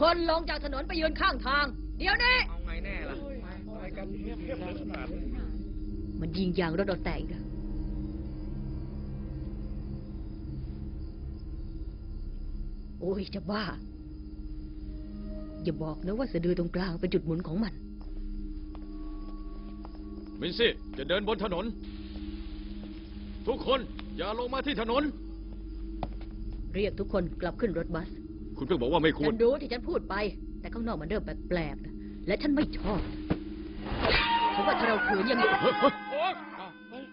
คนลงจากถนนไปยืนข้างทาง เดี๋ยวนี้ เอาไงแน่ล่ะอะไรกันเงียบๆเลยขนาดนี้มันยิงยางรถเราแตกอีกแล้วโอ้ยจะบ้า อย่าบอกนะว่าสะดือตรงกลางเป็นจุดหมุนของมัน มินซี่จะเดินบนถนน ทุกคนอย่าลงมาที่ถนน เรียกทุกคนกลับขึ้นรถบัส คุณเพิ่งบอกว่าไม่ควฉัร นรู้ที่ฉันพูดไป แต่ข้างนอกมันเริ่มแปลกๆนะและฉันไม่ชอบฉันว่าถ้าเราขืนยัง เฮ้ยเฮ้ย โอ๊ยอ้าวเฮ้ย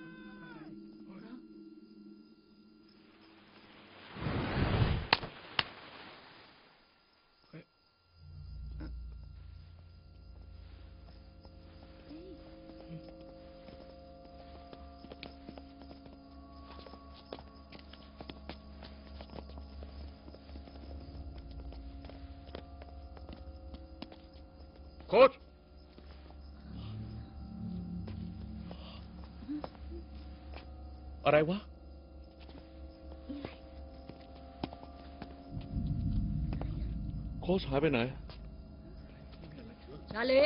โค้ชอะไรวะ โค้ชหายไปไหน ชาลี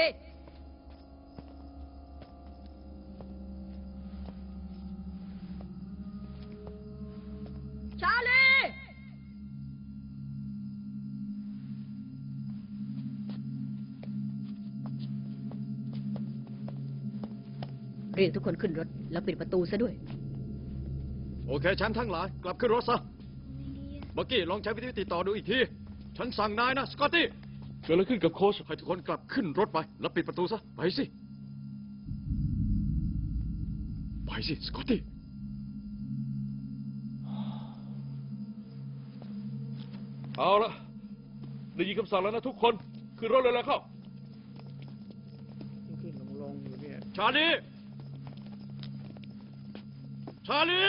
เรียกทุกคนขึ้นรถ แล้วปิดประตูซะด้วย โอเค ฉันทั้งหลาย กลับขึ้นรถซะเมื่อกี้ลองใช้วิธีติดต่อดูอีกที ฉันสั่งนายนะ สกอตตี้เกิดอะไรขึ้นกับโค้ชให้ทุกคนกลับขึ้นรถไป แล้วปิดประตูซะ ไปสิ ไปสิ สกอตตี้เอาละได้ยินคำสั่งแล้วนะทุกคนคือรถเลยแล้วเข้าขึ้นลงลงอยู่เนี่ย ชาลี ชาลี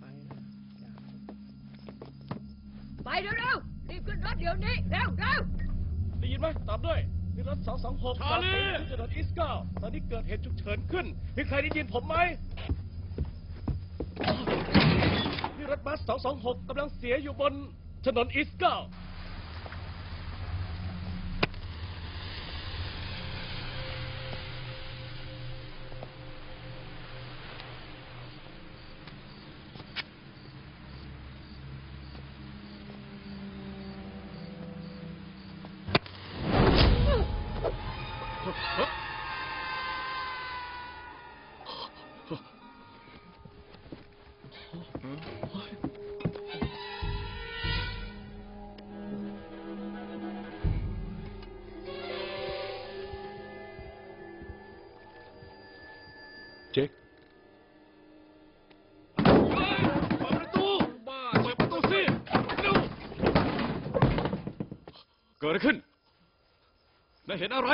ไปนะอย่าไปเร็วๆรีบขึ้นรถเดี๋ยวนี้ เร็วเร็วได้ยินไหมตามด้วยนี่รถ226ชาลีที่ถนนอีสเก้าตอนนี้เกิดเหตุฉุกเฉินขึ้นมีใครได้ยินผมไหมนี่รถบัส226กำลังเสียอยู่บนถนนอีสเก้า เกิดอะไรขึ้นนายเห็นอะไร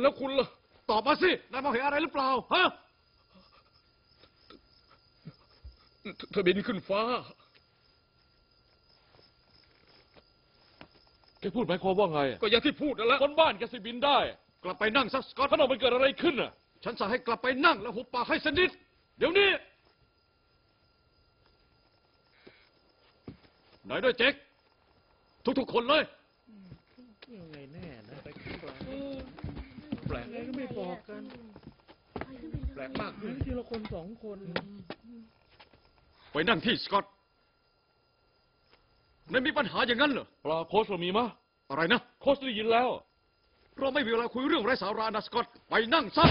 แล้วคุณล่ะ ตอบมาสินายมองเห็นอะไรหรือเปล่าฮะเธอบินขึ้นฟ้า แกพูดหมายความว่าไงก็อย่างที่พูดนั่นแหละ คนบ้านแกสิบินได้กลับไปนั่งซะสกอตข้างนอกมันเกิดอะไรขึ้นอะ ฉันสั่งให้กลับไปนั่งแล้วหุบปากให้สนิทเดี๋ยวนี้ไหนด้วยเจ๊กทุกๆคนเลย ยังไงแน่นะไปขึ้นก่อนแปลกอะไรก็ไม่บอกกัน แปลกมากเหมือนทีละคนสองคน ไปนั่งที่สกอตนายมีปัญหาอย่างนั้นเหรอปลาโค้ชเรามีมะอะไรนะ โค้ชได้ยินแล้ว เราไม่มีเวลาคุยเรื่องไร้สาระนะสกอต ไปนั่งซะ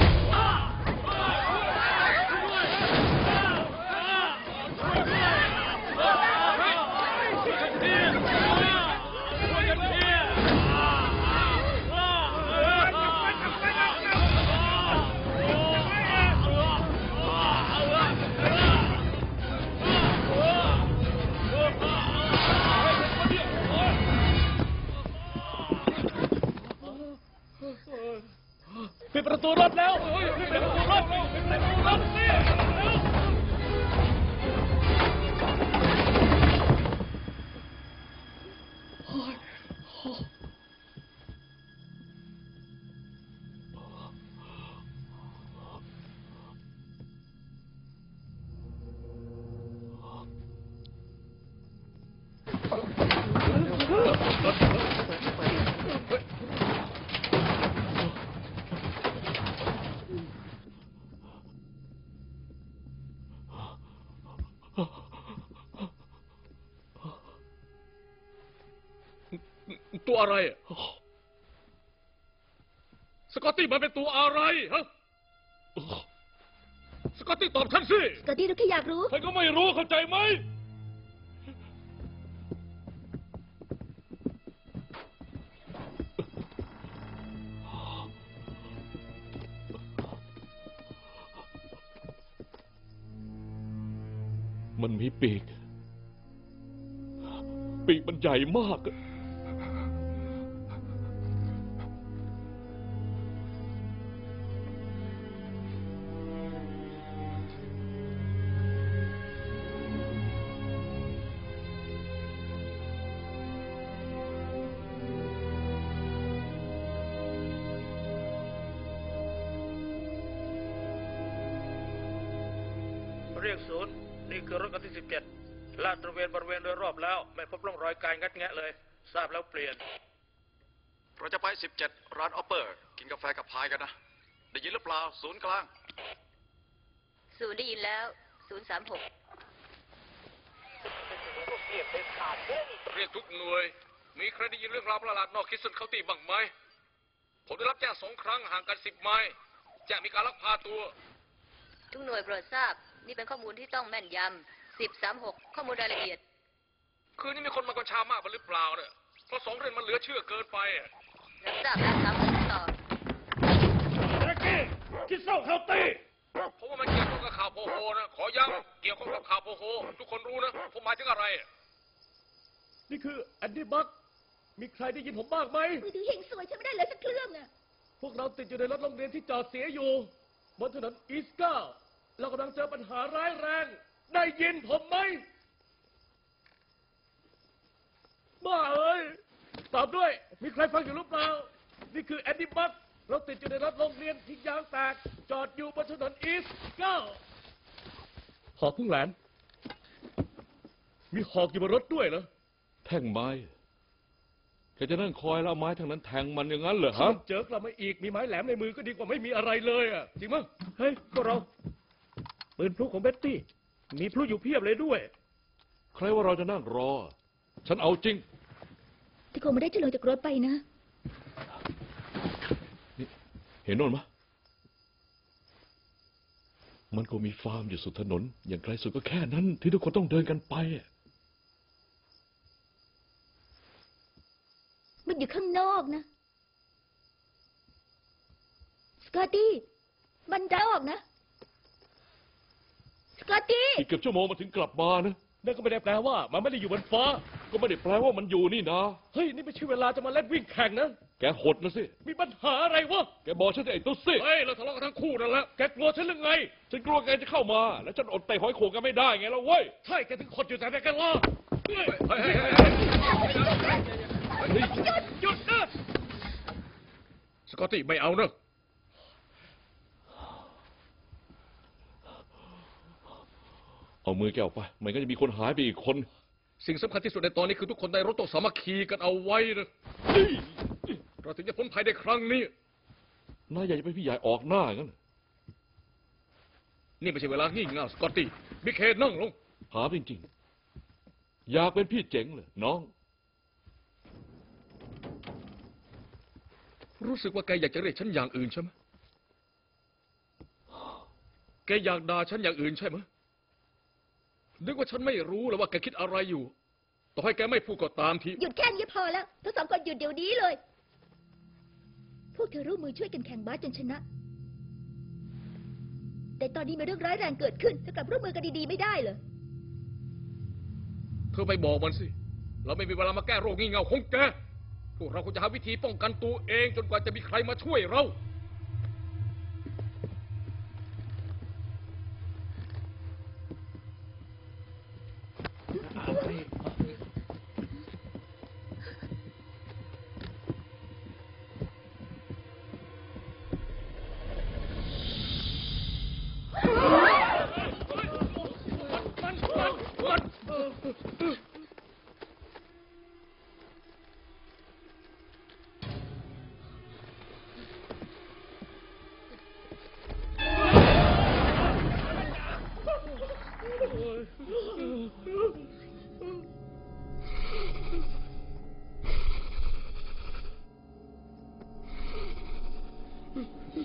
好好 ตูรถปิดประตูรถนี่เร็วตัวอะไรอะสกอตตี้มันเป็นตัวอะไรฮะสกอตตี้ตอบฉันสิสกอตตี้เราแค่อยากรู้ ฉันก็ไม่รู้เข้าใจไหม มันมีปีก ปีกมันใหญ่มากอะ เรียกศูนย์นี่คือรถคันที่สิบเจ็ดลาดตระเวนบริเวณโดยรอบแล้ว ไม่พบร่องรอยการงัดแงะเลย ทราบแล้วเปลี่ยน เราจะไป 17 ร้านออปเปอร์ กินกาแฟกับพายกันนะ ได้ยินหรือเปล่า ศูนย์กลาง ศูนย์ได้ยินแล้ว ศูนย์สามหกเรียกทุกหน่วย มีใครได้ยินเรื่องราวประหลาดนอกคิดสุดเขาตีบ้างไหม ผมได้รับแจ้งสองครั้งห่างกันสิบไมล์แจ้งมีการลักพาตัว ทุกหน่วยโปรดทราบ นี่เป็นข้อมูลที่ต้องแม่นยำสิบสามหกข้อมูลรายละเอียด คืนนี้มีคนมากัญชามากไปหรือเปล่าเนี่ยเพราะสองเรื่องมันเหลือเชื่อเกินไปอะรับทราบแล้วครับต่อแจ็คกี้คิดเศร้าเขาตีเพราะว่ามันเกี่ยวข้องกับข่าวโพโฮนะขอย้ำเกี่ยวข้องกับข่าวโพโฮทุกคนรู้นะผมหมายถึงอะไรอะนี่คือแอนดี้บักมีใครได้ยินผมบ้างไหม มือถือเฮงสวยใช้ไม่ได้เลยสักเครื่องอะพวกเราติดอยู่ในรถโรงเรียนที่จอดเสียอยู่ บนถนนอีสต์เก้า เรากำลังเจอปัญหาร้ายแรง ได้ยินผมไหมบ้าเอ้ย ตอบด้วย มีใครฟังอยู่หรือเปล่า นี่คือแอนดี้บักเราติดอยู่ในรถโรงเรียนที่ยางแตก จอดอยู่บนถนนอีสต์เก้าหอกพุ่งแหลน มีหอกอยู่บนรถด้วยเหรอ แท่งไม้แกจะนั่งคอยแล้วเอาไม้ทางนั้นแทงมันอย่างนั้นเหรอถ้าฮะมันเจอกลับมาอีก มีไม้แหลมในมือก็ดีกว่าไม่มีอะไรเลยอะ จริงมั้ยเฮ้ยพวกเรา ปืนพลุของเบ็ตตี้ มีพลุอยู่เพียบเลยด้วย ใครว่าเราจะนั่งรอ ฉันเอาจริงที่คงไม่ได้จะลงจากรถไปนะ เห็นโน่นมะมันก็มีฟาร์มอยู่สุดถนน อย่างไกลสุดก็แค่นั้น ที่ทุกคนต้องเดินกันไปอะมันอยู่ข้างนอกนะ สกอตตี้ มันได้ออกนะ สกอตตี้ อีกเกือบชั่วโมงมาถึงกลับมานะนั่นก็ไม่ได้แปลว่า มันไม่ได้อยู่บนฟ้า ก็ไม่ได้แปลว่ามันอยู่นี่นะเฮ้ย นี่ไม่ใช่เวลาจะมาเล่นวิ่งแข่งนะ แกหดนะสิ มีปัญหาอะไรวะ แกบอกฉันไอ้ตุ๊ดสิเฮ้ย เราทะเลาะกันทั้งคู่นั่นแหละแกกลัวฉันหรือไง ฉันกลัวแกจะเข้ามา แล้วฉันอดเตะหอยโขงกันไม่ได้ไงแล้วเว้ย ใช่แกถึงขดอยู่แต่แกกันล่ะเฮ้ยเฮ้ยเฮ้ยเฮ้ยเฮ้ยหยุดนะสกอตตี้ไม่เอาเนอะ เอามือแกออกไป มันก็จะมีคนหายไปอีกคน สิ่งสำคัญที่สุดในตอนนี้คือทุกคนในรถต้องสามัคคีกันเอาไว้นะเราถึงจะพ้นภัยในครั้งนี้นายอยากจะไปนพี่ใหญ่ออกหน้างั้น นี่ไม่ใช่เวลางี่เง่าสกอตตี้บิ๊กเฮดนั่งลงถามจริงๆ อยากเป็นพี่เจ๋งเลยน้อง รู้สึกว่าแกอยากจะเรียกฉันอย่างอื่นใช่ไหมแกอยากด่าฉันอย่างอื่นใช่ไหม นึกว่าฉันไม่รู้แล้วว่าแกคิดอะไรอยู่ ต่อให้แกไม่พูดก็ตามที หยุดแค่นี้พอแล้ว ทั้งสองคนหยุดเดี๋ยวนี้เลย พวกเธอร่วมมือช่วยกันแข่งบาสจนชนะ แต่ตอนนี้มีเรื่องร้ายแรงเกิดขึ้นเธอกลับร่วมมือกันดีๆไม่ได้เหรอ เธอไปบอกมันสิ เราไม่มีเวลามาแก้โรคงี่เง่าของแก พวกเราควรจะหาวิธีป้องกันตัวเองจนกว่าจะมีใครมาช่วยเรา เร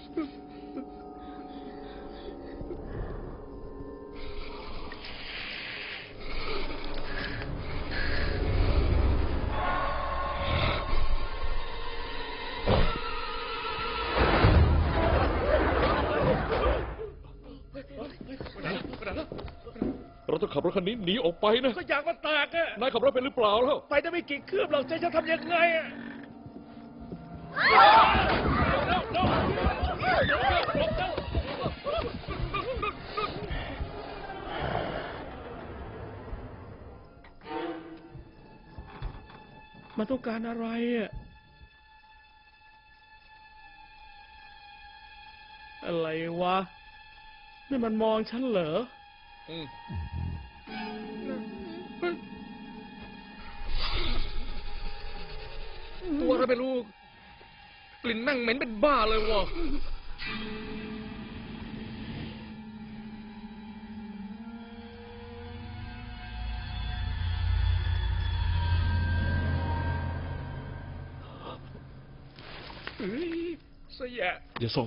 าต้องขับรถคันนี้หนีออกไปนะ ก็อยากมาตากอะนายขับรถเป็นหรือเปล่าแล้ว ไปได้ไม่กี่คืบหรอกจะจะทำยังไงอะ No, no, no. มันต้องการอะไรอะอะไรวะ นี่มันมองฉันเหรออืมตัวอะไรไม่รู้กลิ่นแม่งเหม็นเป็นบ้าเลยวะ เฮ้ยเสียอย่าส่